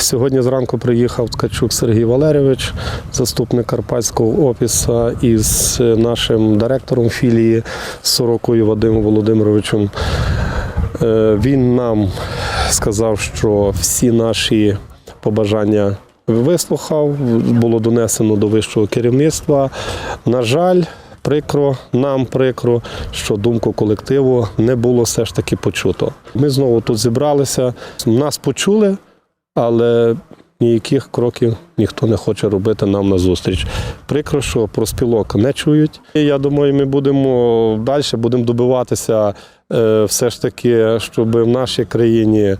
Сьогодні зранку приїхав Ткачук Сергій Валерійович, заступник Карпатського офісу, із нашим директором філії Сорокою Вадимом Володимировичем. Е, Він нам сказав, що всі наші побажання вислухав, було донесено до вищого керівництва. На жаль, прикро, нам прикро, що думку колективу не було все ж таки почуто. Ми знову тут зібралися, нас почули, але ніяких кроків ніхто не хоче робити нам назустріч. Прикро, що про спілок не чують. І я думаю, ми будемо далі будемо добиватися е, все ж таки, щоб в нашій країні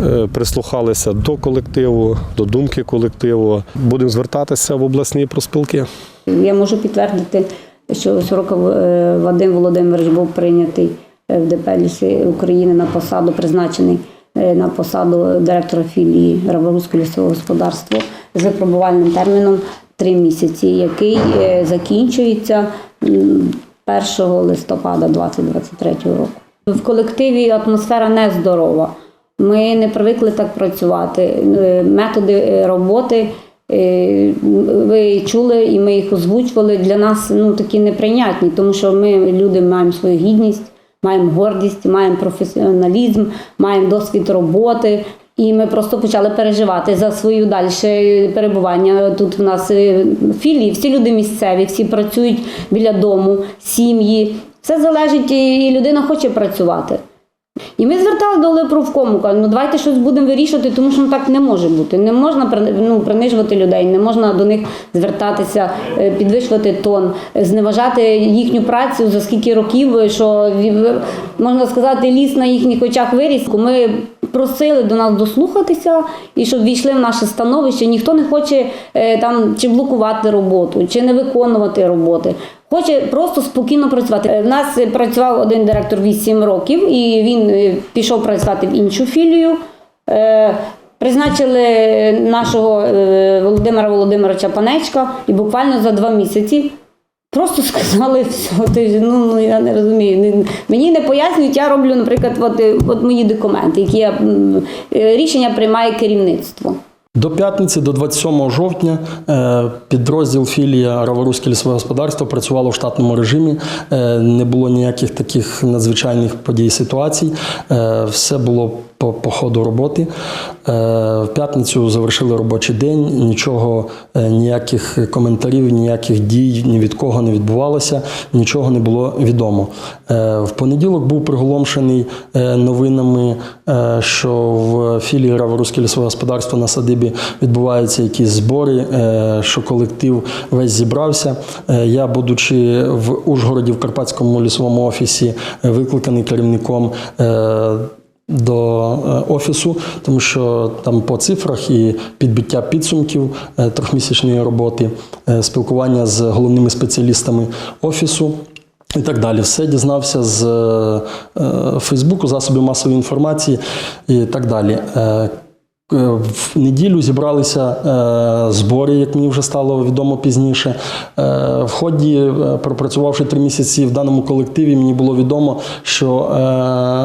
е, прислухалися до колективу, до думки колективу. Будемо звертатися в обласні проспілки. Я можу підтвердити, що Сорока е, Вадим Володимирович був прийнятий в ДП «Ліси України на посаду, призначений на посаду директора філії Раворуського лісового господарства з випробувальним терміном три місяці, який е, закінчується 1 листопада 2023 року. В колективі атмосфера нездорова. Ми не привикли так працювати. Е, Методи е, роботи е, ви чули, і ми їх озвучували. Для нас ну такі неприйнятні, тому що ми люди маємо свою гідність, маємо гордість, маємо професіоналізм, маємо досвід роботи. І ми просто почали переживати за свою далі перебування. Тут в нас е, філії, всі люди місцеві, всі працюють біля дому, сім'ї. Все залежить, і людина хоче працювати. І ми зверталися до Лепровкому, кажемо, ну давайте щось будемо вирішувати, тому що ну, так не може бути. Не можна ну, принижувати людей, не можна до них звертатися, е, підвищувати тон, зневажати їхню працю за скільки років, що можна сказати, ліс на їхніх очах виріс. Ми просили до нас дослухатися і щоб війшли в наше становище. Ніхто не хоче е, там чи блокувати роботу, чи не виконувати роботи. Хоче просто спокійно працювати. Е, В нас е, працював один директор 8 років, і він е, пішов працювати в іншу філію. Призначили нашого Володимира Володимировича Панечка, і буквально за два місяці просто сказали все. Ти, ну, ну я не розумію. Мені не пояснюють, я роблю, наприклад, от, от мої документи, які я, рішення приймає керівництво. До п'ятниці, до 27 жовтня, е, підрозділ філія Раворуське лісове господарство працювало в штатному режимі. Е, Не було ніяких таких надзвичайних подій ситуацій. Е, Все було по, по ходу роботи. Е, В п'ятницю завершили робочий день. Нічого, е, ніяких коментарів, ніяких дій ні від кого не відбувалося, нічого не було відомо. Е, В понеділок був приголомшений новинами, що в філії Раворуське лісове господарство на садибі відбуваються якісь збори, що колектив весь зібрався. Я, будучи в Ужгороді в Карпатському лісовому офісі, викликаний керівником. До е, офісу, тому що там по цифрах і підбиття підсумків е, трьохмісячної роботи, е, спілкування з головними спеціалістами офісу. І так далі. Все дізнався з Фейсбуку, засобів масової інформації і так далі. Е, В неділю зібралися е, збори, як мені вже стало відомо пізніше. Е, в ході, пропрацювавши три місяці в даному колективі, мені було відомо, що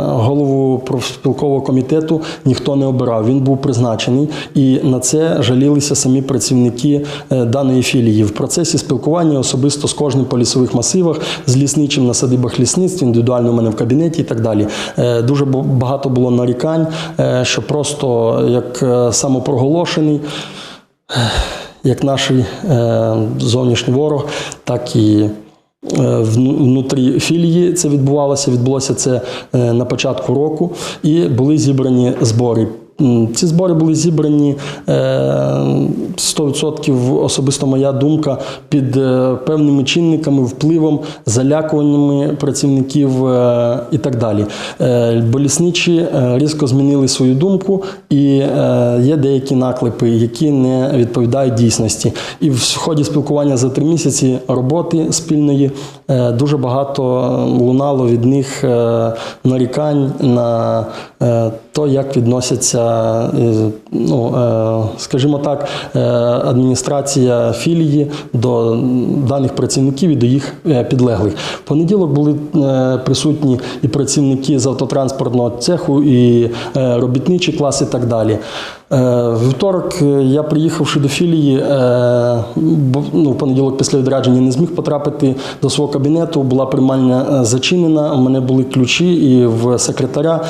голову профспілкового комітету ніхто не обирав. Він був призначений, і на це жалілися самі працівники даної філії. В процесі спілкування особисто з кожним по лісових масивах, з лісничим на садибах лісництв, індивідуально у мене в кабінеті і так далі. Дуже багато було нарікань, що просто як е, самопроголошений, як наш е, зовнішній ворог, так і е, внутрі філії це відбувалося. Відбулося це на початку року, і були зібрані збори. Ці збори були зібрані е, 100% особисто моя думка під е, певними чинниками, впливом, залякуваннями працівників е, і так далі. Е, Бо лісничі е, різко змінили свою думку, і е, є деякі наклепи, які не відповідають дійсності. І в ході спілкування за три місяці роботи спільної е, дуже багато лунало від них е, нарікань на е, то, як відносяться, е, ну, е, скажімо так, е, адміністрація філії до даних працівників і до їх підлеглих. В понеділок були присутні і працівники з автотранспортного цеху, і робітничі класи, і так далі. Е, Вівторок е, я приїхавши до філії, е, бо, ну, понеділок після відрядження не зміг потрапити до свого кабінету. Була приймальня зачинена. У мене були ключі, і в секретаря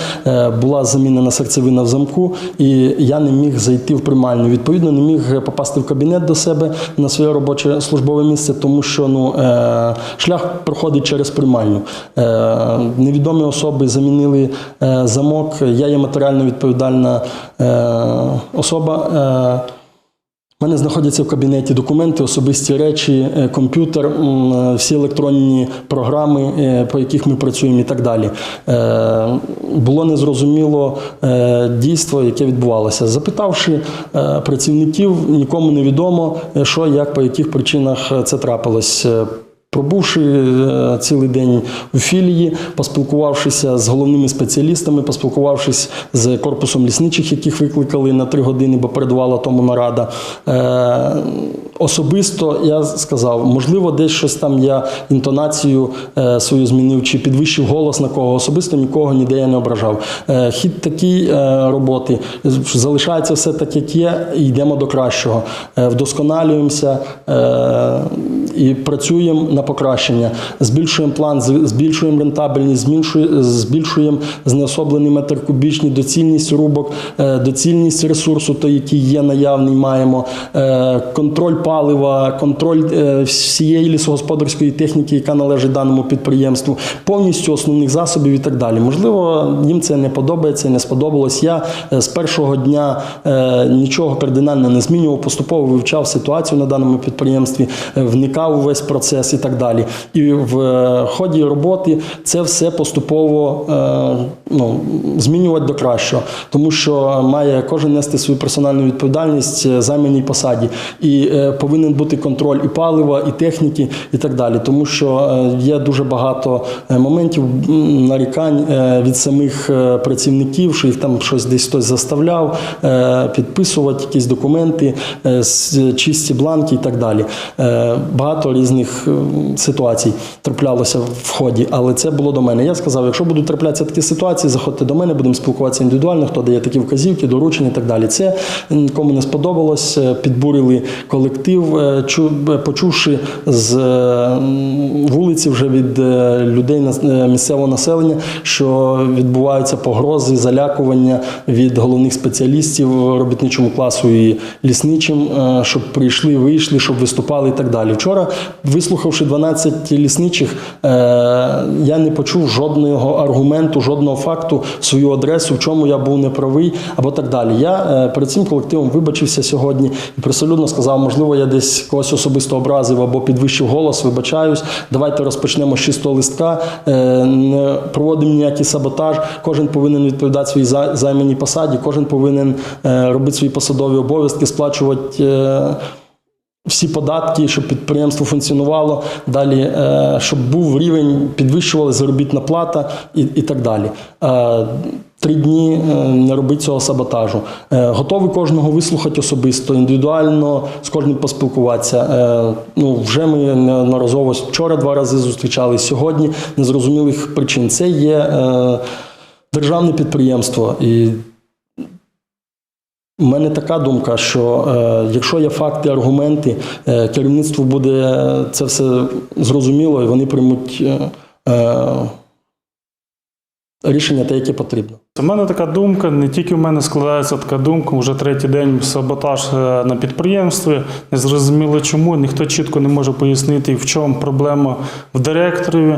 була замінена серцевина в замку, і я не міг зайти в приймальню. Відповідно, не міг попасти в кабінет до себе на своє робоче службове місце, тому що ну, шлях проходить через приймальню. Невідомі особи замінили замок. Я є матеріально відповідальна особа. Е, у мене знаходяться в кабінеті документи, особисті речі, е, комп'ютер, е, всі електронні програми, е, по яких ми працюємо, і так далі. Е, Було незрозуміло е, дійство, яке відбувалося. Запитавши е, працівників, нікому не відомо, е, що, як, по яких причинах е, це трапилось. Пробувши е, цілий день у філії, поспілкувавшися з головними спеціалістами, поспілкувавшись з корпусом лісничих, яких викликали на три години, бо передувала тому нарада. Е, Особисто я сказав, можливо, десь щось там я інтонацію е, свою змінив чи підвищив голос на кого особисто нікого ніде я не ображав. Хід такий е, роботи залишається все так, як є, і йдемо до кращого. Вдосконалюємося і працюємо на покращення. Збільшуємо план, збільшуємо рентабельність, збільшує- збільшуємо знеособлений метр кубічний, доцільність рубок, е, доцільність ресурсу, той, який є наявний, маємо, е, контроль палива, контроль е, всієї лісогосподарської техніки, яка належить даному підприємству, повністю основних засобів і так далі. Можливо, їм це не подобається, не сподобалось. Я з першого дня нічого кардинально не змінював, поступово вивчав ситуацію на даному підприємстві, е, вникав у весь процес і так далі. І в е, ході роботи це все поступово е, ну, змінювати до кращого, тому що має кожен нести свою персональну відповідальність е, займаній посаді. І повинен бути контроль і палива, і техніки, і так далі. Тому що є дуже багато моментів нарікань від самих працівників, що їх там щось десь хтось заставляв підписувати якісь документи, чисті бланки і так далі. Е, Багато різних е, ситуацій траплялося в ході, але це було до мене. Я сказав, якщо будуть траплятися такі ситуації, заходьте до мене, будемо спілкуватися індивідуально, хто дає такі вказівки, доручення і так далі. Це нікому не сподобалось, е, підбурили колектив, е, почувши з вулиці вже від людей місцевого населення, що відбуваються погрози, залякування від головних спеціалістів робітничому класу і лісничим, щоб прийшли, вийшли, щоб виступали і так далі. Вчора, вислухавши 12 лісничих, е, я не почув жодного аргументу, жодного факту в свою адресу, в чому я був неправий або так далі. Я е, перед цим колективом вибачився сьогодні і присолюдно сказав, можливо, я десь когось особисто образив або підвищив голос, вибачаюсь. Давайте розпочнемо з чистого листка, е, не проводимо ніякий саботаж. Кожен повинен відповідати своїй за- займаній посаді, кожен повинен робити свої посадові обов'язки, сплачувати. Всі податки, щоб підприємство функціонувало далі, е, щоб був рівень, підвищували заробітна плата і, і так далі. Е, Три дні е, не робити цього саботажу. Готовий кожного вислухати особисто, індивідуально з кожним поспілкуватися. Ну, вже ми неодноразово вчора два рази зустрічались, сьогодні незрозумілих причин. Це є державне підприємство. І у мене така думка, що е, якщо є факти, аргументи, е, керівництво буде це все зрозуміло, і вони приймуть е, е, рішення те, яке потрібно. У мене така думка, не тільки в мене складається така думка, вже третій день саботаж е, на підприємстві. Не зрозуміло чому, ніхто чітко не може пояснити, в чому проблема в директорові.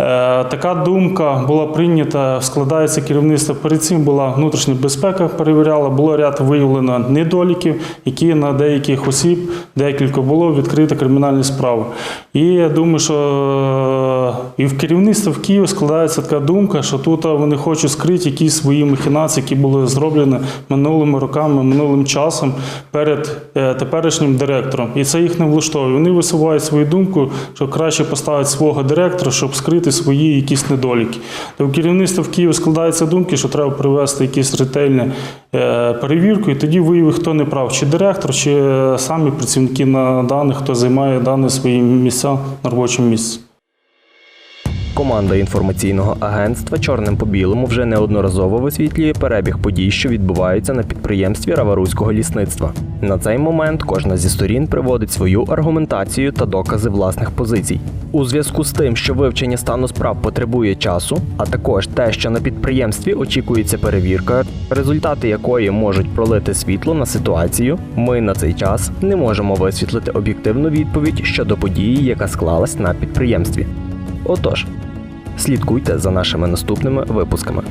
Е, Така думка була прийнята, складається керівництво. Перед цим була внутрішня безпека, перевіряла, було ряд виявлено недоліків, які на деяких осіб, декілька було відкрито кримінальні справи. І я думаю, що і в керівництві в Києві складається така думка, що тут вони хочуть скрити якісь свої махінації, які були зроблені минулими роками, минулим часом перед е, теперішнім директором. І це їх не влаштовує. Вони висувають свою думку, що краще поставити свого директора, щоб скрити свої якісь недоліки. То в керівництво в Києві складається думки, що треба привести якісь ретельні е, перевірку, і тоді виявить, хто не прав, чи директор, чи е, самі працівники на даних, хто займає дані свої місця на робочому місці. Команда інформаційного агентства Чорним по білому вже неодноразово висвітлює перебіг подій, що відбуваються на підприємстві Раваруського лісництва. На цей момент кожна зі сторін приводить свою аргументацію та докази власних позицій. У зв'язку з тим, що вивчення стану справ потребує часу, а також те, що на підприємстві очікується перевірка, результати якої можуть пролити світло на ситуацію, ми на цей час не можемо висвітлити об'єктивну відповідь щодо події, яка склалась на підприємстві. Отож, слідкуйте за нашими наступними випусками.